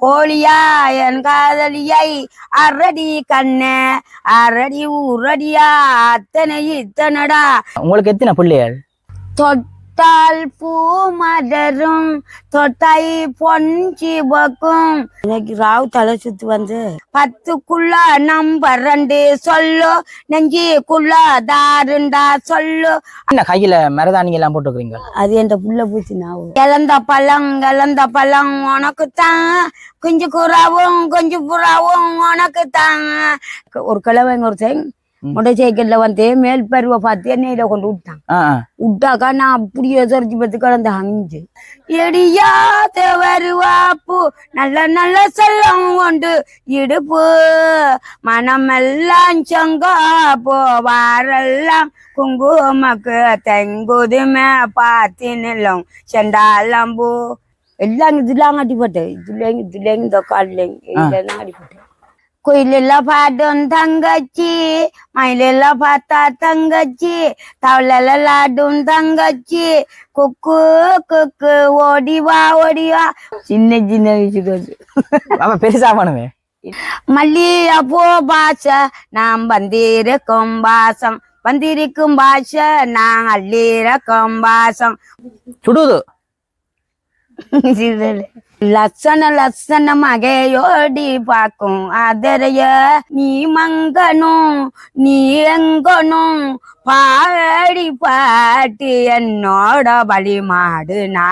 கோழியா என் காதலியை அரடி கண்ணே அரடி ஊரடியா அத்தனை இத்தனடா. உங்களுக்கு எத்தனை பிள்ளைகள்? தொட்டால் பூ மலரும் தொட்டாய் பொஞ்சி பக்கும் எனக்கு ராவு தலை சுத்து வந்து பத்துக்குள்ள நம்பர் ரெண்டு சொல்லு நெஞ்சிக்குள்ள தாருண்டா சொல்லு. என்ன கையில மரதாணி எல்லாம் போட்டுக்கிறீங்க அது என் புள்ள பூச்சி நாவும் இழந்த பழம் இழந்த பழம் உனக்கு தான் குஞ்சு குறாவும் குஞ்சு புறாவும் உனக்கு தான் ஒரு கிழவங்க ஒருத்தன் மொட்டை சைக்கிள்ல வந்து மேல் பருவ பார்த்து என்னையில கொண்டு விட்டான். விட்டாக்கா நான் அப்படியே சரிச்சு பத்து கிடந்த அஞ்சு எடியாத வருவாப்பு நல்ல நல்ல செல்லம் கொண்டு இடுப்பு மனமெல்லாம் சங்கா போவாரெல்லாம் குங்குமக்கு தெங்குதுமே பார்த்து நிலம் செண்டாலம்பூ எல்லாம் இதுலாம் அடிப்பட்டேன் இதுலேங்க இதுலேங்க இந்த காலிலேங்க இதெல்லாம் அடிப்பட்டேன் குயிலெல்லாம் பாடும் தங்கச்சி மயிலெல்லாம் பார்த்தா தங்கச்சி தவளெல்லாம் தங்கச்சி குக்கு குக்கு ஓடி வா ஓடி வா சின்ன சின்ன விஷயம் அவ பெருசா பண்ணுவே மல்லிகைப்பூ பாஷை நாம் வந்திருக்கும் பாசம் வந்திருக்கும் பாஷை நான் அள்ளிருக்கும் பாசம் சுடுது லட்சண லட்சணமகையோடி மகையோடி பாக்கும் அதரைய நீ மங்கனும் நீ எங்கனும் பாடி பாட்டி என்னோட வழிமாடுனா.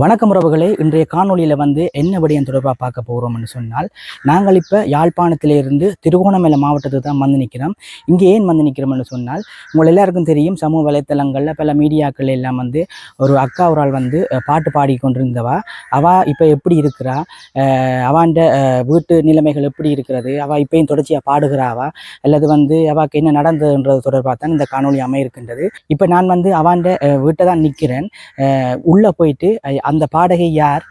வணக்கம் உறவுகளே. இன்றைய காணொளியில் வந்து என்ன விடயம் தொடர்பாக பார்க்க போகிறோம்னு சொன்னால் நாங்கள் இப்போ யாழ்ப்பாணத்திலிருந்து திருகோணமலை மாவட்டத்துக்கு தான் வந்து நிற்கிறோம் இங்கே ஏன் வந்து நிற்கிறோம்னு சொன்னால் உங்கள் எல்லாருக்கும் தெரியும் சமூக வலைத்தளங்களில் பல மீடியாக்கள் எல்லாம் வந்து ஒரு அக்கா ஒரு ஆள் வந்து பாட்டு பாடி கொண்டிருந்தவா அவள் இப்போ எப்படி இருக்கிறா? அவாண்ட வீட்டு நிலைமைகள் எப்படி இருக்கிறது? அவள் இப்பயும் தொடர்ச்சியாக பாடுகிறாவா? அல்லது வந்து அவாக்கு என்ன நடந்ததுன்றது தொடர்பாக தான் இந்த காணொளி அமையிருக்கின்றது. இப்போ நான் வந்து அவாண்ட வீட்டை தான் நிற்கிறேன் உள்ளே போயிட்டு அந்த பாடகை யார்?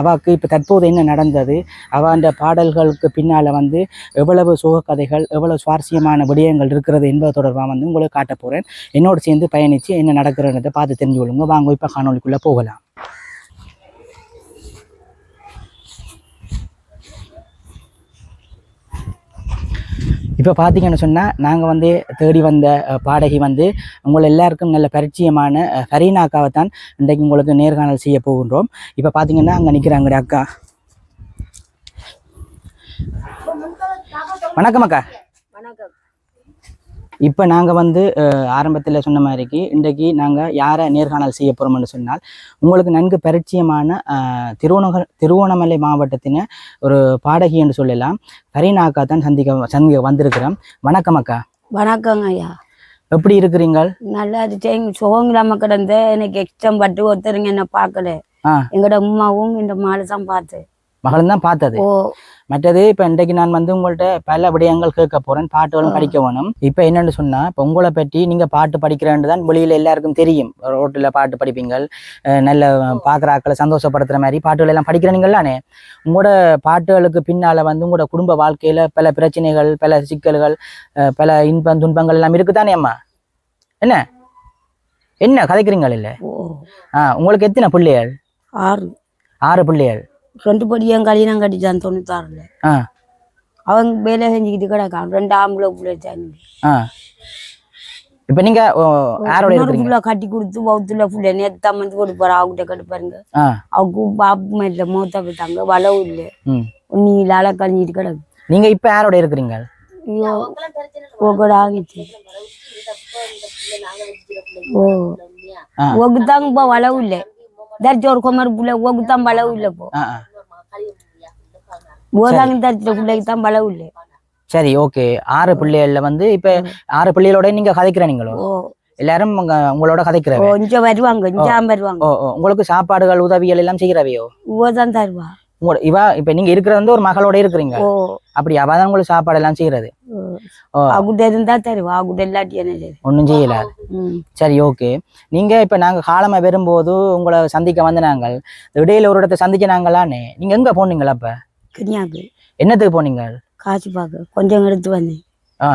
அவாக்கு இப்போ தற்போது என்ன நடந்தது? அவாண்ட பாடல்களுக்கு பின்னால் வந்து எவ்வளவு சுகக்கதைகள் கதைகள் எவ்வளவு சுவாரஸ்யமான விடயங்கள் இருக்கிறது என்பது தொடர்பாக வந்து உங்களுக்கு காட்ட போகிறேன் என்னோடு சேர்ந்து பயணித்து என்ன நடக்கிறன்றதை பார்த்து தெரிஞ்சு கொள்ளுங்க வாங்க இப்போ காணொலிக்குள்ளே போகலாம். இப்போ பார்த்தீங்கன்னு சொன்னால் நாங்கள் வந்து தேடி வந்த பாடகி வந்து உங்கள் எல்லாருக்கும் நல்ல பரிச்சயமான ஃபரீனா அக்காவை தான் இன்றைக்கு உங்களுக்கு நேர்காணல் செய்ய போகின்றோம். இப்போ பார்த்தீங்கன்னா அங்கே நிற்கிறாங்க அக்கா. வணக்கம் அக்கா. வணக்கம். இப்போ நாங்கள் வந்து ஆரம்பத்தில் சொன்ன மாதிரிக்கு இன்றைக்கு நாங்கள் யாரை நேர்காணல் செய்ய போகிறோம்னு சொன்னால் உங்களுக்கு நன்கு பரிச்சயமான அஹ், திருவோணக திருவோணமலை மாவட்டத்தின ஒரு பாடகி என்று சொல்லலாம். ஃபரீனா அக்கா தான் சந்திக்க சந்திக்க வந்திருக்கிறோம். வணக்கம் அக்கா. வணக்கங்க ஐயா. எப்படி இருக்கிறீங்கள்? நல்லா இருந்துச்சு சுகம் இல்லாம கிடந்த எனக்கு எக்ஸ்டம் பட்டு ஒருத்தருங்க என்ன பார்க்கல. ஆ. எங்கட அம்மாவும் இந்த மாலை தான் பார்த்தேன் மகளும் தான் பார்த்தது. ஓ. மற்றது இப்போ இன்றைக்கு நான் வந்து உங்கள்ட்ட பல விடயங்கள் கேட்க போறேன் பாட்டுகளும். படிக்க வேணும். இப்போ என்னன்னு சொன்னா இப்போ உங்களை பற்றி நீங்க பாட்டு படிக்கிறேன்னு தான் வெளியில எல்லாருக்கும் தெரியும். ரோட்டில் பாட்டு படிப்பீங்கள் நல்ல பார்க்குற ஆக்களை சந்தோஷப்படுத்துற மாதிரி பாட்டுகள் எல்லாம் படிக்கிறீங்களானே உங்களோட பாட்டுகளுக்கு பின்னால வந்து உங்களோட குடும்ப வாழ்க்கையில பல பிரச்சனைகள் பல சிக்கல்கள் பல இன்பம் துன்பங்கள் எல்லாம் இருக்குதானே அம்மா? என்ன? என்ன கதைக்கிறீங்கள் இல்லை? ஆ உங்களுக்கு எத்தனை பிள்ளைகள்? ஆறு. ஆறு பிள்ளைகள். ரெண்டு படியும் கல்யாணம் கட்டிச்சான் தொண்ணூத்தாறுல அவங்க வேலை செஞ்சுக்கிட்டு கிடக்கான் ரெண்டு ஆம்பளை பிள்ளை சாமி ஆ. இப்போ நீங்க யாரோட இருக்கிறீங்க? கட்டி கொடுத்து பௌத்துல புள்ள நேத்து வந்து கொடுப்பாரு அவகிட்ட கட்டுப்பாருங்க ஆ. அவங்க பாப்பு மேல மூத்த போயிட்டாங்க. வளவு இல்லை. நீ லால கழிஞ்சிட்டு கிடக்கு. நீங்க இப்ப யாரோட இருக்கிறீங்க? ஐயோ ஒகட ஆகிச்சு ஓ. ஆ. ஒகுத்தாங்க இப்போ வளவு இல்லை. தரிச்சு ஒரு குமர் புள்ள ஒகுத்தான் வளவு இல்லை ஓதாங்க தரிச்ச பிள்ளைக்கு தான் வளவு இல்லை சரி ஓகே. ஆறு பிள்ளைகள்ல வந்து இப்ப ஆறு பிள்ளைகளோட நீங்க கதைக்கிற ஓ. எல்லாரும் உங்க உங்களோட கதைக்கிறவ? கொஞ்சம் வருவாங்க கொஞ்சம் வருவாங்க. உங்களுக்கு சாப்பாடுகள் உதவிகள் எல்லாம் செய்கிறவையோ ஓதான் தருவா. உங்களோட இவ இப்ப நீங்க இருக்கிறது வந்து ஒரு மகளோட இருக்கிறீங்க. அப்படி அவ தான் உங்களுக்கு சாப்பாடு எல்லாம் செய்யறது. ஓ. அவகிட்ட இருந்தா தருவா அவகிட்ட இல்லாட்டி? ஒன்றும் செய்யல. சரி ஓகே. நீங்க இப்ப நாங்க காலமா வரும்போது உங்களை சந்திக்க வந்து நாங்கள் இடையில ஒரு இடத்த சந்திக்க நாங்களானே. நீங்க எங்க போனீங்களா அப்ப? கன்னியாக்கு என்னத்துக்கு போனீங்க? காசு பார்க்க. கொஞ்சம் எடுத்து வந்தேன். ஆ.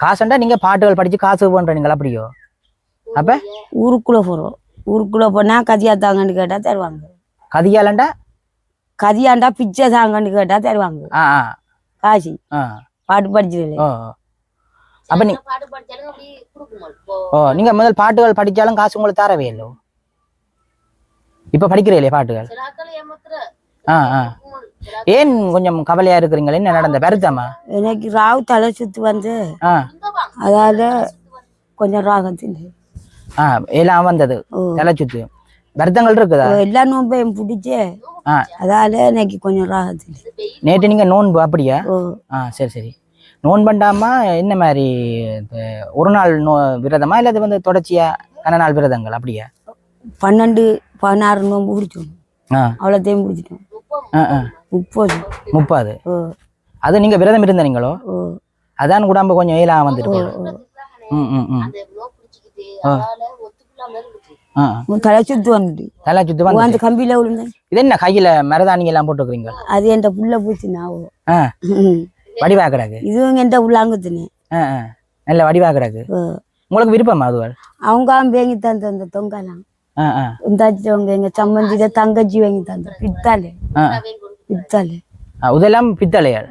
காசுண்டா நீங்க பாட்டுகள் படிச்சு காசு பண்றீங்களா அப்படியோ? அப்ப? ஊருக்குள்ள போறோம். ஊருக்குள்ள போனா கதியா தாங்கன்னு கேட்டா தருவாங்க. கதியாலண்டா? கதியாண்டா பிச்சை தாங்கன்னு கேட்டா தருவாங்க. ஆ ஆ. காசி. ஆ. பாட்டு படிச்சதுல ஓ அப்ப நீ ஓ நீங்க முதல் பாட்டுகள் படிச்சாலும் காசு உங்களுக்கு தரவே இல்லோ இப்ப படிக்கிறீங்களே பாட்டுகள்? ஆ ஆ. ஏன் கொஞ்சம் கவலையா இருக்கிறீங்களே? என்ன நடந்த? வருத்தமா? எனக்கு ராவு தலை சுத்து வந்து அதால கொஞ்சம் ராகத்தில் ஆ எல்லாம் வந்தது. தலை சுத்து. வருத்தங்கள் இருக்குதா? எல்லா நோம்பையும் பிடிச்சே அதால எனக்கு கொஞ்சம் ராகத்தில் நேற்று நீங்க நோன்பு அப்படியா? ஆ சரி சரி. நோன் பண்ணாம என்ன மாதிரி ஒரு நாள் நோ விரதமா இல்ல வந்து தொடர்ச்சியா கன நாள் விரதங்கள் அப்படியா? பன்னெண்டு பதினாறு நோம்பு பிடிச்சோம் அவ்வளோத்தையும் பிடிச்சிட்டோம் ஆ ஆ. முப்பது. முப்பது. ஓ அது நீங்க விரதம் இருந்தீங்களோ? ஓ அதான் கூடாம்ப கொஞ்சம் ஏலா வந்துருக்கு. ஓ ம் ம் ம். ஆ. ஆ ஆ. உன் தலை சுத்து வந்துட்டு. தலை சுத்து வந்து அந்த கம்பியில விழுந்தேன் இது என்ன கையில மரதானிங்க எல்லாம் போட்டுக்கிறீங்க? அது என்கிட்ட புள்ள பூச்சி நான் ஆ. வடிவா கிடக்கு? இதுவும் என்கிட்ட உள்ளாங்குத்துனே நல்ல வடிவா கிடக்கு? ஓ உங்களுக்கு விருப்பமா அதுவாள் அவங்க பேங்கி தந்த அந்த தொங்கலாம் ஆ உந்தாச்சிட்டவங்க எங்க சம்மந்திட தங்கச்சி வாங்கி தந்த பித்தாலே ஆ இதெல்லாம் பித்தளையாள்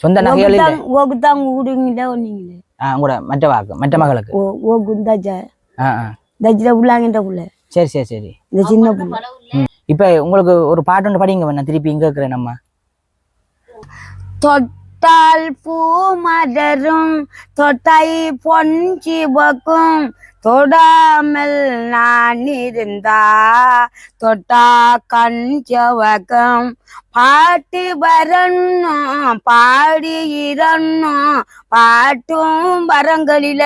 சொந்த நகைகள் இல்லை ஓகுதான் ஊடுங்களே ஒன்னீங்களே ஆ கூட மற்ற வாக்கு மற்ற மகளுக்கு ஓ ஓ குந்தாச்சா ஆ ஆ தச்சில உள்ளாங்கிட்ட புள்ள சரி சரி சரி இந்த சின்ன புள்ள இப்போ உங்களுக்கு ஒரு பாட்டு ஒன்று படிங்க வேணா திருப்பி இங்கே இருக்கிறேன் நம்ம தொட்டால் பூ மலரும் தொட்டை பொஞ்சி வக்கும் தொடாமல் நான் இருந்தா தொட்டா கஞ்சவகம் பாட்டு வரணும் பாடி பாட்டும் வரங்களில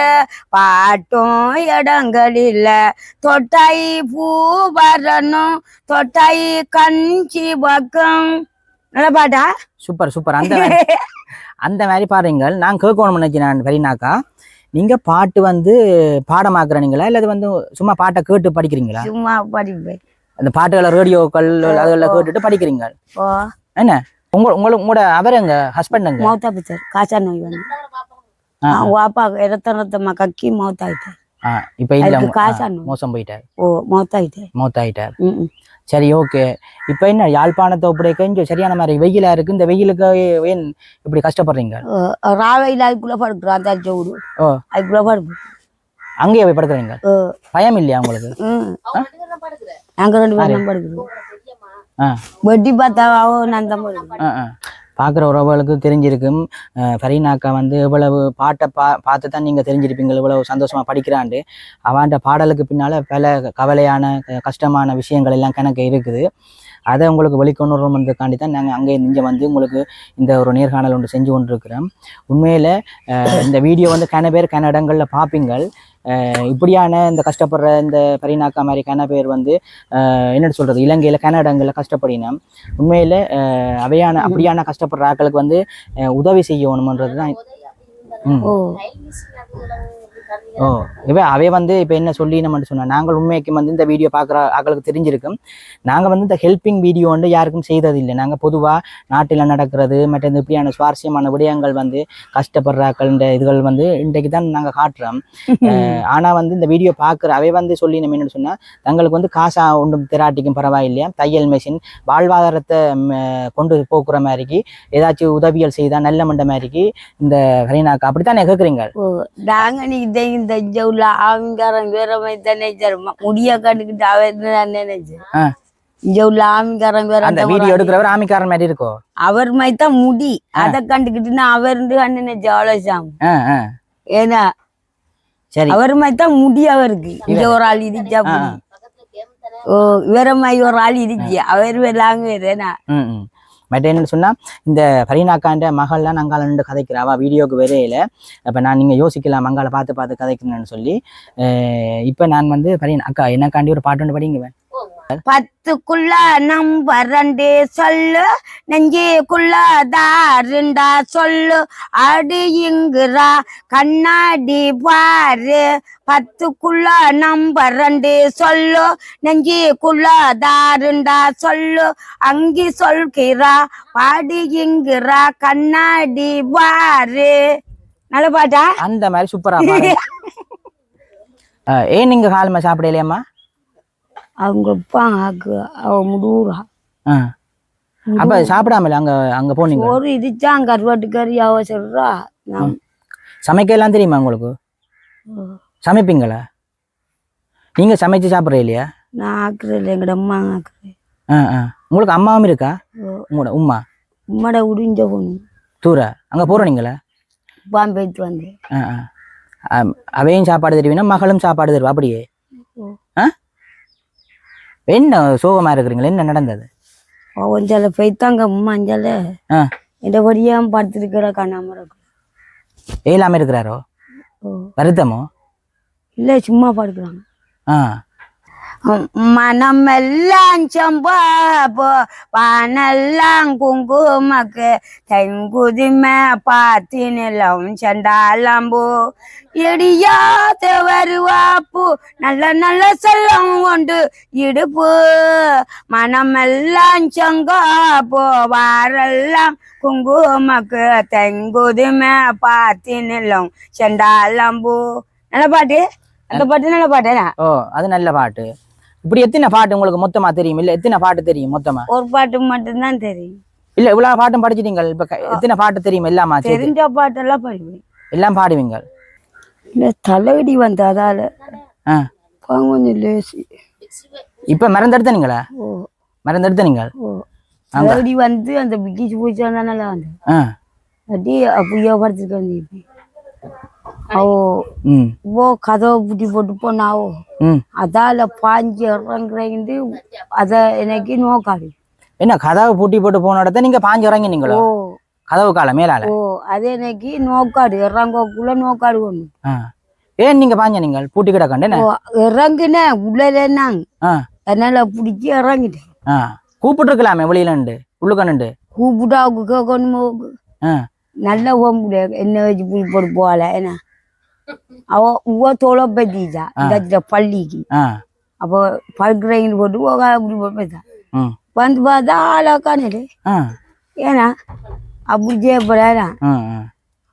பாட்டும் இடங்களில. தொட்டை பூ வரணும் தொட்டை கஞ்சி வக்கம் நல்ல பாட்டா? Super super. அந்த மாதிரி அந்த மாதிரி பாருங்கள் நான் கேட்கணும் நினைக்கிறேன் கரீனாக்கா நீங்க பாட்டு வந்து பாடமாக்குறீங்களா? இல்லை அது வந்து சும்மா பாட்டை கேட்டு படிக்கிறீங்களா? சும்மா படிப்பேன். அந்த பாட்டுகளை ரேடியோக்கள் அதெல்லாம் கேட்டுட்டு படிக்கிறீங்க. ஓ. என்ன? உங்க உங்களுக்கு உங்களோட அவர் எங்க? ஹஸ்பண்ட் எங்க? மௌத்தா பிச்சர் காசா நோய் வந்து. வாப்பா ரத்த ரத்தமா கக்கி மௌத்தாயிட்டேன் ஆ, இப்ப இல்ல நோய். மோசம் போயிட்டார். ஓ மௌத்தாயிட்டார். ம் ம். சரி ஓகே இப்போ என்ன யாழ்ப்பாணத்தை இப்படி கொஞ்சம் சரியான மாதிரி வெயிலா இருக்கு. இந்த வெயிலுக்கு ஏன் இப்படி கஷ்டப்படுறீங்க? ராவையில் அதுக்குள்ள படுக்கிறோம் அந்த சோடு ஓ. அதுக்குள்ள படுப்போம் அங்கேயே போய் படுக்கிறீங்க? பயம் இல்லையா உங்களுக்கு? ம். நாங்க ரெண்டு பேரும் படுக்கிறோம். வெட்டி பார்த்தா நான் தான் படுக்கிறோம் பார்க்குற உறவுகளுக்கு தெரிஞ்சிருக்கும். ஃபரீனாக்கா வந்து இவ்வளவு பாட்டை பா பார்த்து தான் நீங்கள் தெரிஞ்சிருப்பீங்க இவ்வளவு சந்தோஷமாக படிக்கிறாண்டு அவன்ட பாடலுக்கு பின்னால் பல கவலையான க- கஷ்டமான விஷயங்கள் எல்லாம் கணக்கு இருக்குது. அதை உங்களுக்கு வெளிக்கொணர்றதுக்காண்டி தான் நாங்கள் அங்கே இங்கே வந்து உங்களுக்கு இந்த ஒரு நேர்காணல் ஒன்று செஞ்சு கொண்டிருக்கிறோம். உண்மையில் இந்த வீடியோ வந்து கன பேர் கன இடங்களில் பார்ப்பீங்கள் இப்படியான இந்த கஷ்டப்படுற இந்த பரினாக்கா மாதிரி கன பேர் வந்து அஹ் என்ன சொல்கிறது இலங்கையில் கன இடங்களில் கஷ்டப்படினோம் உண்மையில் அவையான அப்படியான கஷ்டப்படுற ஆட்களுக்கு வந்து அஹ் உதவி செய்யணுமன்றது தான் ம். ஓ இவ அவை வந்து இப்போ என்ன சொல்லி நம்ம சொன்னா நாங்கள் உண்மைக்கு வந்து இந்த வீடியோ பார்க்குற ஆட்களுக்கு தெரிஞ்சிருக்கும். நாங்கள் வந்து இந்த ஹெல்பிங் வீடியோ வந்து யாருக்கும் செய்ததில்லை. நாங்கள் பொதுவாக நாட்டில் நடக்கிறது மற்ற இந்த இப்படியான சுவாரஸ்யமான விடயங்கள் வந்து கஷ்டப்படுற ஆட்கள் இந்த இதுகள் வந்து இன்றைக்கு தான் நாங்கள் காட்டுறோம். அஹ் ஆனா வந்து இந்த வீடியோ பார்க்குற அவை வந்து சொல்லி நம்ம என்ன சொன்னா தங்களுக்கு வந்து காசா ஒன்றும் திராட்டிக்கும் பரவாயில்லையா? தையல் மிஷின் வாழ்வாதாரத்தை கொண்டு போக்குற மாதிரிக்கு ஏதாச்சும் உதவிகள் செய்தால் நல்ல மண்ட மாதிரிக்கு இந்த ஹரினாக்கா அப்படித்தானே கேட்குறீங்க ஓ நாங்க இங்க உள்ள ஆமிங்காரன் வேற மாதிரி தானே சார் முடிய கண்டுக்கிட்டு அவன் நான் நினைச்சேன். இங்க உள்ள ஆமிங்காரன் வேற அந்த வீடியோ எடுக்கிறவர் ஆமிக்காரன் மாதிரி இருக்கோ? அவர் மாதிரி தான் முடி. அதை கண்டுக்கிட்டு நான் அவர் ஆ ஆ. ஏன்னா சரி. அவர் மாதிரி தான் முடி அவருக்கு. இங்க ஒரு ஆள் முடி ஓ இவர மாதிரி ஒரு ஆள் இருந்துச்சு அவர் வேலாங்க வேறேனா ம் சொன்னால் இந்த ஃபரீனாக்காண்ட மகள்லாம் நாங்கள் நின்று கதைக்கிறா. அவள் வீடியோக்கு வரையில அப்போ நான் நீங்கள் யோசிக்கலாம் மங்கால பார்த்து பார்த்து கதைக்கணும்னு சொல்லி. இப்போ நான் வந்து ஃபரீன் அக்கா என்னக்காண்டி ஒரு பாட்டு ஒன்று படிங்குவேன் பத்துக்குள்ள நம்பர் ரெண்டு சொல்லு நெஞ்சுக்குள்ள தாருண்டா சொல்லு அடி இங்குறா கண்ணாடி பாரு. பத்துக்குள்ள நம்பர் ரெண்டு சொல்லு நெஞ்சுக்குள்ள தாருண்டா சொல்லு அங்கி சொல்கிறா பாடி இங்குறா கண்ணாடி பாரு. நல்ல பாட்டா? அந்த மாதிரி சூப்பரா ஏன் நீங்க காலமா சாப்பிடலையாம்மா? அவங்க அப்பா ஆக்கு. அவ முடுறா ஆ. அப்ப சாப்பிடாமல அங்க அங்க போனீங்க? ஒரு இதுச்சான் கருவாட்டு கறி அவ சொல்றா. நான் சமைக்க எல்லாம் தெரியுமா உங்களுக்கு? சமைப்பீங்களா? நீங்க சமைச்சு சாப்பிட்ற இல்லையா? நான் ஆக்குறேன் எங்கட அம்மா ஆக்குறேன் ஆ ஆ. உங்களுக்கு அம்மாவும் இருக்கா? உங்களோட உம்மா? உம்மட உடிஞ்ச பொண்ணு. தூர? அங்க போறோம் நீங்களா? பாம்பேத்து வந்தேன் ஆ ஆ. அவையும் சாப்பாடு தருவீனா மகளும் சாப்பாடு தருவா? அப்படியே. ஆ? என்ன சோகமா இருக்கிறீங்களா? என்ன நடந்தது? அவஞ்சால போய்த்தாங்க அம்மாஞ்சால ஆ. எந்த வழியாம படுத்துருக்கிற காணாம இருக்கு. இல்லாம இருக்கிறாரோ? வருத்தமோ? இல்லை சும்மா படுக்கிறாங்க. ஆ. மனமெல்லாம் சம்பாபோ வானெல்லாம் குங்குமக்கு தெங்குதிமை பார்த்து நிலம் சண்டாலம்போ இடியாத வருவாப்பு நல்ல நல்ல செல்லம் கொண்டு இடுப்பு. மனமெல்லாம் சங்காப்போ வாரெல்லாம் குங்குமக்கு தெங்குதிமை பார்த்து நிலம் சண்டாலம்போ நல்ல பாட்டு? அந்த பாட்டு நல்ல பாட்டேனா ஓ அது நல்ல பாட்டு. இப்படி எத்தனை பாட்டு உங்களுக்கு மொத்தமா தெரியும்? இல்ல எத்தனை பாட்டு தெரியும் மொத்தமா? ஒரு பாட்டு மட்டும்தான் தெரியும். இல்ல இவ்வளவு பாட்டும் படிச்சிட்டீங்க இப்ப எத்தனை பாட்டு தெரியும் எல்லாமா தெரிஞ்ச பாட்டெல்லாம் படிப்பேன். எல்லாம் பாடுவீங்க இல்லை தலையடி வந்து அதால கொஞ்சம் லேசி. இப்ப மறந்தெடுத்தனீங்களா ஓ. மறந்தெடுத்தனீங்க ஓ. தலையடி வந்து அந்த பிக்கிச்சு பூச்சி நல்லா வந்து அடி அப்படியே படுத்துட்டு வந்து ஓ. கதவை புட்டி போட்டு போனாவோ அதால பாஞ்சு இறங்குறேந்து அத எனக்கு நோக்காது. என்ன கதவை பூட்டி போட்டு போன இடத்த நீங்க பாஞ்சு இறங்கினீங்களோ? ஓ. கதவு கால மேலால? ஓ அது எனக்கு நோக்காடு இறங்கக்குள்ள நோக்காடு ஒண்ணு. ஆ. ஏன் நீங்க பாஞ்ச நீங்கள் பூட்டி கிடக்கண்டேன்னு ஓ இறங்குனேன் ஆ. அதனால பிடிச்சி இறங்கிட்டேன். கூப்பிட்டு இருக்கலாமே வெளியிலண்டு உள்ளுக்கண்டு கூப்பிட்டாவுக்கு கேட்கணுமோ ஆ. நல்லா போக முடியாது என்ன வச்சு புளி போட்டு போகல என்ன? அவ உவ தோலை இந்த பள்ளிக்கு அப்போ படுக்கிறீங்க போட்டு உவ அப்படி ம் வந்து பார்த்தா ஆளா காணலே ஆ ஏன்னா அப்படி செய்யப்படாதா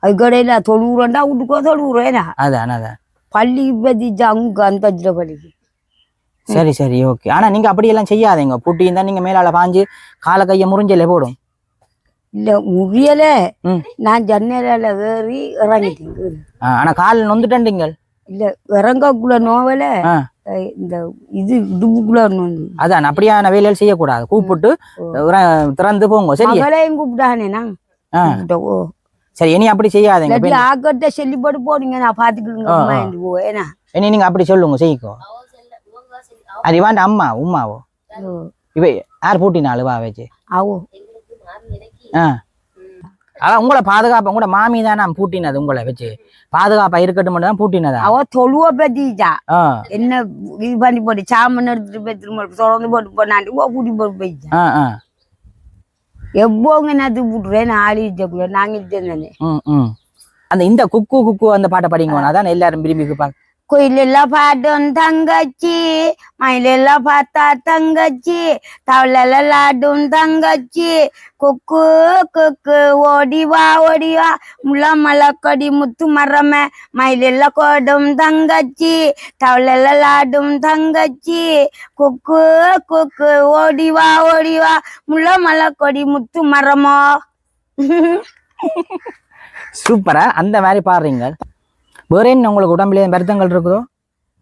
அதுக்கடையில் தொழுவுறண்டா வீட்டுக்கோ தொழுவுறேனா அதான் அதான் பள்ளிக்கு பத்திச்சா அங்க அந்த பள்ளிக்கு சரி சரி ஓகே ஆனா நீங்க அப்படியெல்லாம் செய்யாதீங்க பூட்டி இருந்தா நீங்க மேலால பாஞ்சு காலை கையை முறிஞ்சலே போடும் இல்ல முடியல நான் ஜன்னலால ஏறி. ஆ, ஆனா கால் நொந்துட்டீங்கள் இல்ல இறங்கக்குள்ள நோவல இந்த இது இடுப்புக்குள்ள நோந்து. அதான் அப்படியான வேலைகள் செய்யக்கூடாது. கூப்பிட்டு திறந்து போங்க சரி மகளையும் கூப்பிட்டானே நான்? சரி இனி அப்படி செய்யாதீங்க ஆக்கட்ட சொல்லி போட்டு போடுங்க நான் பாத்துக்கிடுங்க ஏன்னா? இனி நீங்க அப்படி சொல்லுங்க செய்யிக்கோ அது இவாண்ட அம்மா உம்மாவோ? ஓ, இவ யார் பூட்டினாலு வா வச்சு. ஆவோ. அதான் உங்களை பாதுகாப்பு உங்களோட மாமி தான் நான் பூட்டினது உங்களை வச்சு. பாதுகாப்பா இருக்கட்டும் தான் பூட்டினதா? அவ தொழுவ பத்திச்சா ஆ. என்ன இது பண்ணி போட்டு சாமன் எடுத்துட்டு போய் தொடர்ந்து போட்டு போனாண்டு கூட்டி போட்டு ஆ ஆ. எப்போங்க நான் விட்டுறேன் நான் வச்சக்குள்ள நாங்க அந்த இந்த குக்கு குக்கு அந்த பாட்டை படிங்க அதான் எல்லாரும் விரும்பி கேட்பாங்க. குயிலில் பாடும் தங்கச்சி மயிலெல்லாம் பார்த்தா தங்கச்சி தவளெல்லாம் தங்கச்சி குக்கு குக்கு ஓடி வா முள்ள மலக்கொடி முத்து மரமே மயிலெல்லாம் கோடும் தங்கச்சி தவளெல்லாம் தங்கச்சி குக்கு குக்கு ஓடி வா முள்ள மலக்கொடி முத்து மரமோ சூப்பரா அந்த மாதிரி பாடுறீங்க வேற என்ன உங்களுக்கு உடம்புல வருத்தங்கள் இருக்குதோ?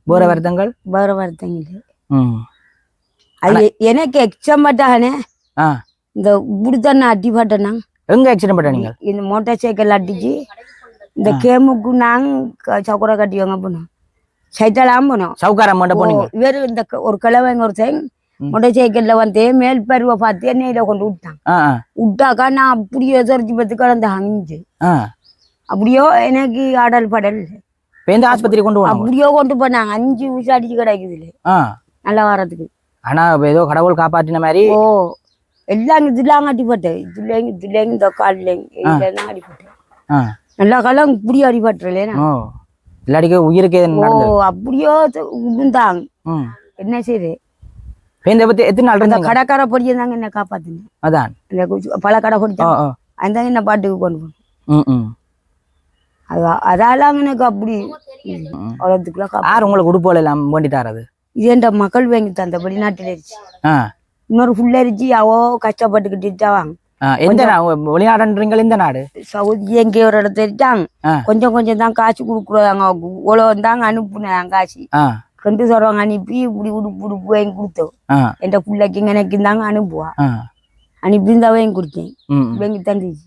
வேற வருத்தங்கள்? வேற வருத்தங்க ம். அது எனக்கு எக்ஸாம் பட்டானே ஆ. இந்த இப்படித்தானே அடிபட்டனா. எங்க ஆக்சிடென்ட் பண்ண நீங்கள் இந்த மோட்டார் சைக்கிள் அடிச்சு இந்த கேமுக்கு நாங்க சவுக்கரை கட்டிவங்க போனோம். சைத்தாலாம் போனோம். சவுக்காரம் மட்டும் போனீங்க? இவர் இந்த ஒரு கிழவங்க ஒருத்தன் ம். மோட்டார் சைக்கிள்ல வந்து மேல் பருவை பார்த்து என்னையில கொண்டு விட்டான். விட்டாக்கா நான் அப்படியே எதிர்த்து பத்து கிடந்து ஆ. அப்படியோ எனக்கு ஆடல் படல். இப்போ எந்த ஆஸ்பத்திரி கொண்டு போனோம் அப்படியோ கொண்டு போனாங்க. அஞ்சு ஊசி அடிச்சு கிடைக்குது நல்லா வரதுக்கு ஆனா ஏதோ கடவுள் காப்பாற்றின மாதிரி ஓ. எல்லாம் இதுலாம் அடிபட்டேன் இதுலேங்க இதுலேங்க இந்த கால்லேங்க அடிபட்டேன் நல்லா காலம் இப்படி அடிபட்டுறேன் ஓ. இல்லாட்டிக்கு உயிருக்கு ஓ அப்படியோ விழுந்தாங்க என்ன செய்யுது இப்போ இந்த பத்தி எத்தனை நாள் இருந்தாங்க? கடைக்கார பொடியை தாங்க என்ன காப்பாத்துனேன். அதான். குச்சி- பல கடை ஓ அந்த என்ன பாட்டுக்கு கொண்டு போனோம் ம் ம். அது அதாலாம் எனக்கு அப்படி அவ்வளோத்துக்குள்ள காப்பா யார் உங்களுக்கு உடுப்போல எல்லாம் வேண்டி தரது இது என்ற மக்கள் வாங்கி தந்த வெளிநாட்டில் இருந்துச்சு. ஆ. இன்னொரு புள்ளரிச்சு அவோ கஷ்டப்பட்டுக்கிட்டு இருக்காங்க ஆ, எந்த நாடு? வெளிநாடுன்றீங்கள் எந்த நாடு? சவுதி எங்கேயோ ஒரு இடத்துல இருக்காங்க. கொஞ்சம் கொஞ்சம் தான் காசு கொடுக்குறாங்க. இவ்வளோ தாங்க அனுப்புனேன் காசு. ரெண்டு சொல்றவங்க அனுப்பி இப்படி உடுப்பு உடுப்பு வாங்கி கொடுத்தோம். என் பிள்ளைக்கு எனக்கு தாங்க அனுப்புவா அனுப்பி இருந்தா வாங்கி கொடுத்தேன். வாங்கி தந்துச்சு.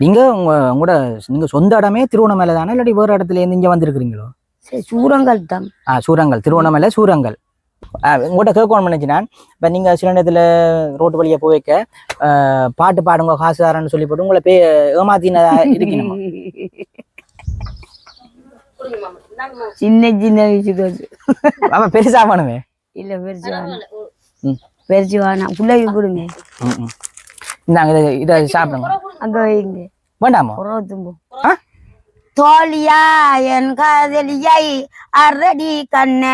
நீங்க உங்க உங்களோட நீங்க சொந்த இடமே திருவண்ணாமலை தானே? இல்லாட்டி வேறு இடத்துல இருந்து இங்க வந்திருக்கிறீங்களோ? சரி சூரங்கள் தான். ஆ சூரங்கல். திருவண்ணாமலை சூரங்கல். ஆ, உங்கள்கிட்ட கேட்கணும் நினைச்சினான் இப்போ நீங்கள் சில நேரத்தில் ரோட்டு வழியாக போய் வைக்க பாட்டு பாடுங்க காசு தரேன்னு சொல்லி போட்டு உங்களை பே ஏமாத்தினதா இருக்கணுமா? சின்ன சின்ன விஷயம் அவன் பெருசா பண்ணுவே இல்ல பெருசு வேணாம். பெருசு வேணாம். பிள்ளைக்கு கொடுங்க. ம் ம். இந்தாங்க இதை இதை சாப்பிடுங்க. வைங்க வேண்டாமோ? தோழியா என் காதலியை அரடி கண்ண.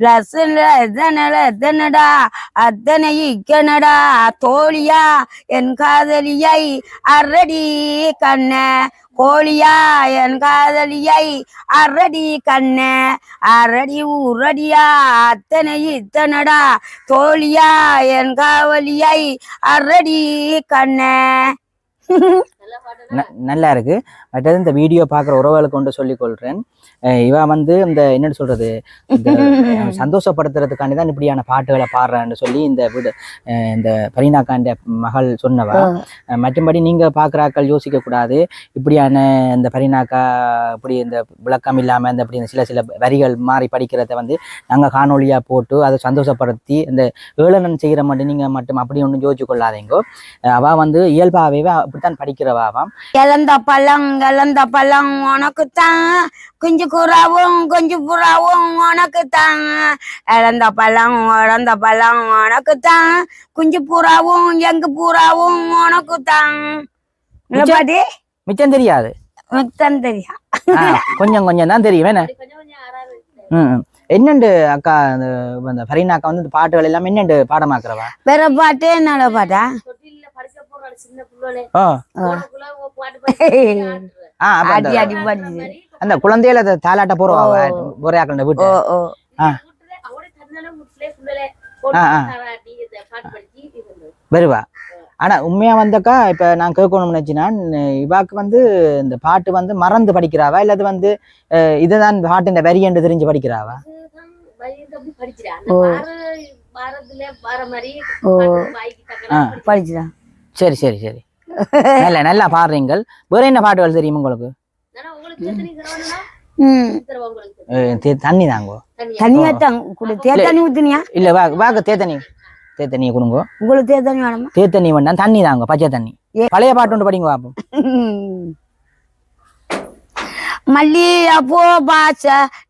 லசனடா அத்தனை கனடா தோழியா என் காதலியை அரடி கண்ண. கோழியா என் காதலியை அரடி கண்ண. அரடி ஊரடியா அத்தனை இத்தனடா. தோழியா என் காவலியை அரடி கண்ண. நல்லா இருக்கு. பட் இந்த வீடியோ பார்க்குற உறவுகளுக்கு கொண்டு சொல்லிக் கொள்றேன் அஹ் இவ வந்து இந்த என்னன்னு சொல்றது? இந்த சந்தோஷப்படுத்துறதுக்காண்டி தான் இப்படியான பாட்டுகளை பாடுறேன்னு சொல்லி இந்த வீடு இந்த பரினாக்காண்ட மகள் சொன்னவா. அஹ் மற்றும்படி நீங்க பார்க்குறாக்கள் யோசிக்க கூடாது. இப்படியான இந்த பரினாக்கா இப்படி இந்த விளக்கம் இல்லாம இந்த இப்படி சில சில வரிகள் மாறி படிக்கிறத வந்து நாங்க காணொளியா போட்டு அதை சந்தோஷப்படுத்தி இந்த ஏளனம் செய்கிற மட்டும் நீங்க மட்டும் அப்படி ஒன்றும் யோசிச்சு கொள்ளாதீங்கோ. அவ வந்து இயல்பாகவே அப்படித்தான் படிக்கிறவாவாம் இழந்த பழம் இழந்த பழம் உனக்கு தான் குஞ்சு குறாவும் குஞ்சு புறாவும் உனக்கு தான் இழந்த பழம் இழந்த பழம் உனக்கு தான் குஞ்சு புறாவும் எங்க புறாவும் உனக்கு தான் மிச்சம்? பாட்டி? மிச்சம் தெரியாது. மித்தம் தெரியும். கொஞ்சம் கொஞ்சம் தான் தெரியும். என்ன. என்னண்டு அக்கா அந்த அந்த ஃபரீனா அக்கா வந்து இந்த பாட்டுகள் எல்லாம் என்னண்டு பாடமாக்குறவா? வேற பாட்டு என்னோட பாட்டா? ஆ. அடி அடி பாட்டு அந்த குழந்தையில அந்த தாலாட்ட போறவா போறாக்கள் ஓ வீட்டு. வருவா. ஆனா உண்மையா வந்தக்கா இப்ப நான் கேட்கணும்னு நினைச்சினா இவாக்கு வந்து இந்த பாட்டு வந்து மறந்து படிக்கிறாவா? இல்லது வந்து இதுதான் பாட்டு வரி என்று தெரிஞ்சு படிக்கிறாவா. படிச்சுதான். சரி சரி சரி. நல்ல நல்லா பாடுறீங்கள். வேற என்ன பாட்டுகள் தெரியும் உங்களுக்கு? தண்ணி தாங்கோ. தனியா தான் குடு தேத்தண்ணி ஊத்துனியா? இல்ல வா வாங்க தேத்தண்ணி. தேத்தண்ணியை கொடுங்கோ. உங்களுக்கு தேத்தண்ணி வேணுமா? தேத்தண்ணி வேண்டாம் தண்ணி தாங்க பச்சை தண்ணி. பழைய பாட்டு ஒன்று படிங்க பாப்போம் மல்லிகைப்பூ பாச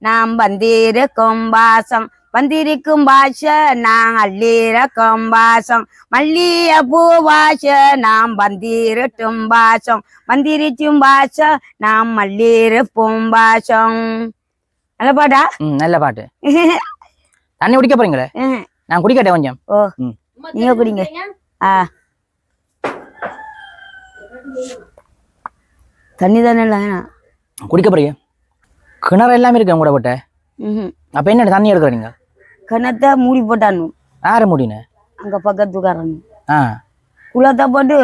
நாம் வந்திருக்கும் பாசம் வந்திருக்கும் பாஷ நான் அள்ளிருக்கும் பாசம் மல்லிகைப்பூ பாஷ நாம் வந்திருட்டும் பாசம் வந்திருச்சும் பாஷ நாம் மல்லிருப்போம் பாசம் நல்ல பாட்டா? நல்ல பாட்டு. தண்ணி குடிக்க போறீங்களே. நான் குடிக்கட்டேன் கொஞ்சம். ஓ நீங்க குடிங்க. ஆ. தண்ணி தானே இல்லை குடிக்க போறீங்க? கிணறு எல்லாமே இருக்கு உங்களோட போட்ட. அப்ப என்ன தண்ணி எடுக்கிறீங்க? கிணத்தை மூடி போட்டானு. யாரு முடினு? அங்க பக்கத்துக்காரன். ஆ. குளத்தை போட்டு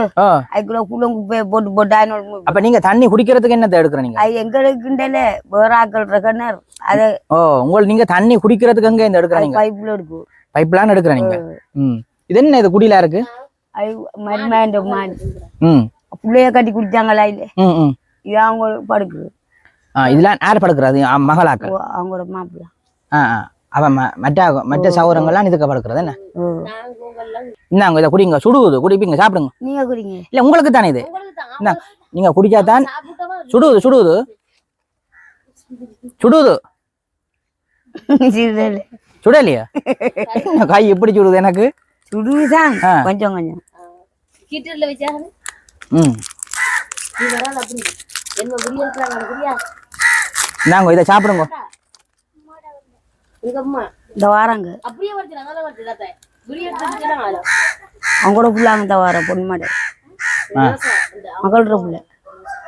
அதுக்குள்ள குளம் குப்பையை போட்டு போட்டான்னு அப்ப நீங்க தண்ணி குடிக்கிறதுக்கு என்னத்தை எடுக்கிறீங்க அது எங்களுக்குண்டல வேற ஆக்கள் கிணறு. அதை ஓ உங்களுக்கு நீங்க தண்ணி குடிக்கிறதுக்கு எங்க இந்த எடுக்கிறீங்க பைப்ல எடுக்கும் பைப்லான் எடுக்கிறீங்க ம். இது என்ன இது குடியில இருக்கு அது மருமாண்ட மாடி ம். பிள்ளைய கட்டி குடிச்சாங்களா இல்ல? ம் ம். இது அவங்க இதெல்லாம் யார் படுக்கிறது? மகளாக்கள். அவங்களோட மாப்பிள்ள. ஆ ஆ. அவன் ம- மற்ற மற்ற சௌரங்கள்லாம் இதுக்கு படுக்கிறது என்ன? இந்தாங்க இதை குடிங்க சுடுவது குடிப்பீங்க சாப்பிடுங்க. நீங்க குடிங்க. இல்ல உங்களுக்கு தானே இது? நீங்க குடிச்சாதான் சுடுவது சுடுவது. சுடுவது. சுடலையா? என்ன கை எப்படி சுடுது எனக்கு? சுடுதான். கொஞ்சம் கொஞ்சம். கீட்டர்ல வச்சாங்க. ம். நாங்க இதை சாப்பிடுங்க. இந்த வாராங்க. அப்படியே வருது நல்லா வருது தாத்தா குடியா எடுத்துட்டு அவங்களோட புள்ளாங்க இந்த வாரம் பொண்ணு மாடு. மகளோட புள்ள.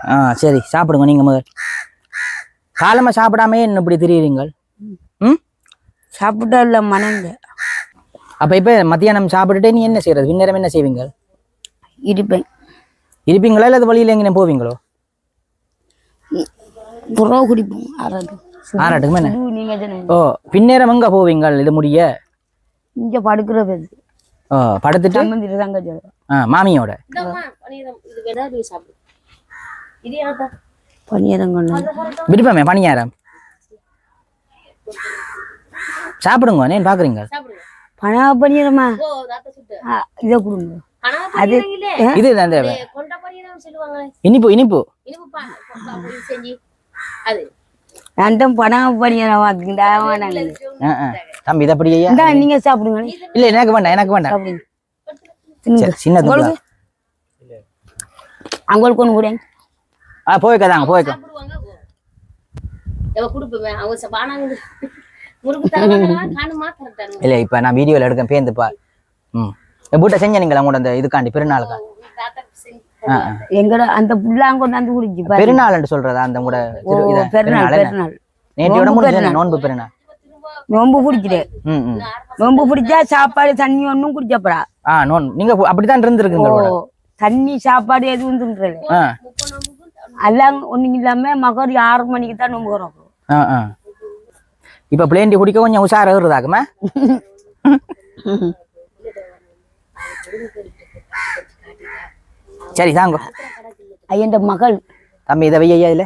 ஆ சரி சாப்பிடுங்க நீங்க முதல். காலமா சாப்பிடாம என்ன இப்படி திரியுறீங்கள்? ம்? சாப்பிட்டா இல்ல மனங்க அப்ப இப்ப மத்தியானம் சாப்பிட்டுட்டு நீ என்ன செய்யறது பின்னரம் என்ன செய்வீங்க இருப்பேன் இருப்பீங்களா இல்ல வழியில எங்கே போவீங்களோ? புறா குடிப்போம் ஆறாது ஆறாட்டுக்கு தானே. ஓ பின்னேரம் எங்க போவீங்க இது முடிய? இங்க படுக்கிற பேரு ஓ படுத்துட்டு? ஆ, மாமியோட? நீ கொண்டு விருப்பமே பணியாரம். சாப்பிடுங்க நேன் பாக்குறீங்க. பணா சுட்டு. இதை கொடுங்க. அது இது அந்த இனிப்பு இனிப்பு. ரெண்டும் பணா பனியரம் வாக்குண்டா நாங்கள் ஆ, ஆ. தம்பி இதை அப்படியே இந்தா நீங்க சாப்பிடுங்க இல்ல எனக்கு வேண்டாம் எனக்கு வேண்டாம் சின்ன துண்டுல. அவங்களுக்கு ஒன்று கூட ஆ போய்க்க கரெக்டானு இல்ல இப்ப நான் வீடியோல எடுக்க பேந்துப்பா ம் பூட்டை செஞ்ச நீங்களா அந்த இதுக்காண்டி பெருநாளுக்கா. எங்கட அந்த புள்ளாங்க கொண்டாந்து குடிச்சு பாரு. பெருநாள்னு சொல்றதா அந்த கூட பெருநாள் பெருநாள்? பெருநாள். நேற்றையோட நோன்பு பெருநாள். நோன்பு பெருநாள். ம் ம். நோம்பு குடிச்சா சாப்பாடு தண்ணி ஒன்றும் குடிச்சப்படா ஆ நோன் நீங்க அப்படித்தான் இருந்திருக்குங்க தண்ணி சாப்பாடு எதுவும் தின்றது ஆ. எல்லாம் ஒண்ணும் இல்லாம மகர் ஆறு மணிக்கு தான் நோம்பு வரும். இப்ப பிளேண்டி குடிக்க கொஞ்சம் உஷாரா வருதாக்குமா சரி தாங்க. ஐயன் மகள். தம்பி இதை வையா இதுல.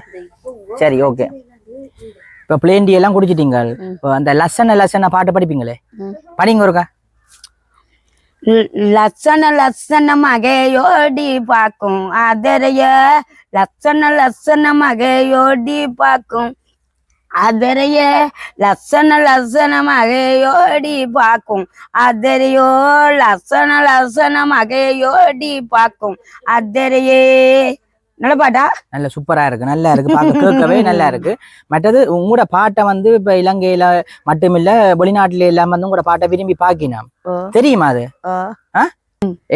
சரி ஓகே. இப்போ பிளேண்டி எல்லாம் குடிச்சிட்டீங்க இப்போ அந்த லசன லசன பாட்டு படிப்பீங்களே? படிங்க ஒருக்கா. லட்சண லட்சண மகையோடி பார்க்கும். அதரைய லட்சண லட்சண மகையோடி பார்க்கும். அதரைய லட்சண லட்சண மகையோடி பார்க்கும். அதரையோ லட்சண லட்சண மகையோடி பார்க்கும். அதரையே நல்ல பாட்டா? நல்ல சூப்பரா இருக்கு. நல்லா இருக்கு. பார்க்க கேட்கவே நல்லா இருக்கு. மற்றது உங்களோட பாட்டை வந்து இப்ப இலங்கையில மட்டுமில்ல வெளிநாட்டுல எல்லாம் வந்து உங்களோட பாட்டை விரும்பி பாக்கினாம் தெரியுமா அது?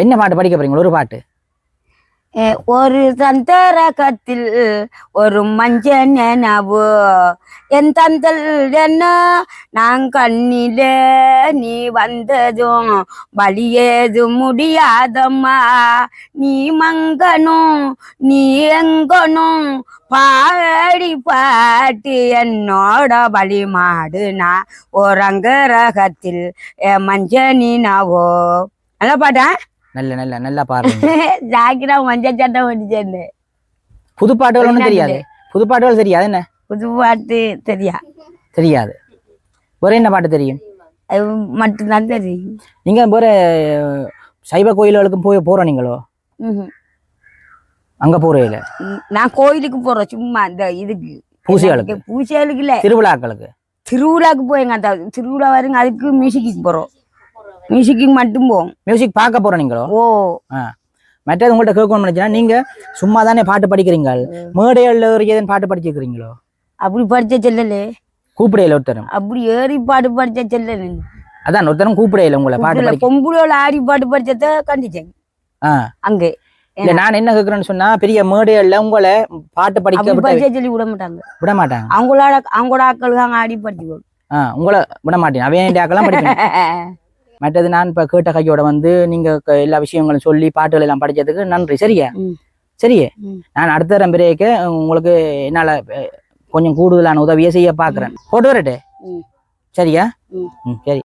என்ன பாட்டு படிக்க போறீங்களா ஒரு பாட்டு. ஒரு சந்தரகத்தில் ஒரு மஞ்ச நினவு. என் தந்தல் என்ன? நான் கண்ணில நீ வந்ததும் வழியேது முடியாதம்மா. நீ மங்கனும் நீ எங்கனும் பாடி பாட்டு என்னோட வழி மாடுனா ஒரு ரகத்தில் மஞ்ச நினவோ. நல்லா பாட்டேன் நல்ல நல்ல நல்லா பாடுறீங்க. ஜாக்கிரா மஞ்சள் சட்டை ஓடிச்சேன்னு புது பாட்டுகள் ஒன்றும் தெரியாது. புது பாட்டுகள் தெரியாது என்ன? புது பாட்டு தெரியா? தெரியாது. வேற என்ன பாட்டு தெரியும்? அது மட்டும்தான் தெரியும். நீங்க வேற சைவ கோயில்களுக்கும் போய் போறோம் நீங்களோ. அங்க போறீங்கள? நான் கோயிலுக்கு போறேன் சும்மா இந்த இதுக்கு. பூசைகளுக்கு பூசைகளுக்கு இல்ல. திருவிழாக்களுக்கு? திருவிழாக்கு போயங்க அந்த திருவிழா வருங்க அதுக்கு மியூசிக்கு போறோம். மியூசிக்கு மட்டும் போவோம் மியூசிக் பார்க்க போறோம் நீங்களோ? ஓ. மற்றது உங்கள்ட்ட கேட்கணும்னு நினைச்சா நீங்க சும்மா தானே பாட்டு படிக்கிறீங்க மேடையில் ஏறியதன் பாட்டு படிச்சிருக்கிறீங்களோ அப்படி படிச்ச செல்லலே. கூப்பிடையில ஒருத்தரும். அப்படி ஏறி பாட்டு படிச்ச செல்லல. அதான் ஒருத்தரும் கூப்பிடையில உங்களை பாட்டு பொம்புளோட ஆடி பாட்டு படிச்சத கண்டிச்சேன். ஆ. அங்கே. இல்ல நான் என்ன கேக்குறேன்னு சொன்னா பெரிய மேடைகள்ல உங்களை பாட்டு படிக்க சொல்லி விட மாட்டாங்க. விட மாட்டாங்க. அவங்களோட அவங்களோட ஆக்களுக்கு ஆடி படிச்சுக்கோ உங்களை விட மாட்டேன். அவன் ஆக்கெல்லாம் படிப்பேன் மற்றது நான் இப்ப கேட்ட கையோட வந்து நீங்க க- எல்லா விஷயங்களும் சொல்லி பாட்டுகள் எல்லாம் படிச்சதுக்கு நன்றி சரியா. சரியே. நான் அடுத்த தரம் பிறகு உங்களுக்கு என்னால கொஞ்சம் கூடுதலான உதவியை செய்ய பாக்குறேன் போட்டு வரட்டே. சரியா. ம் சரி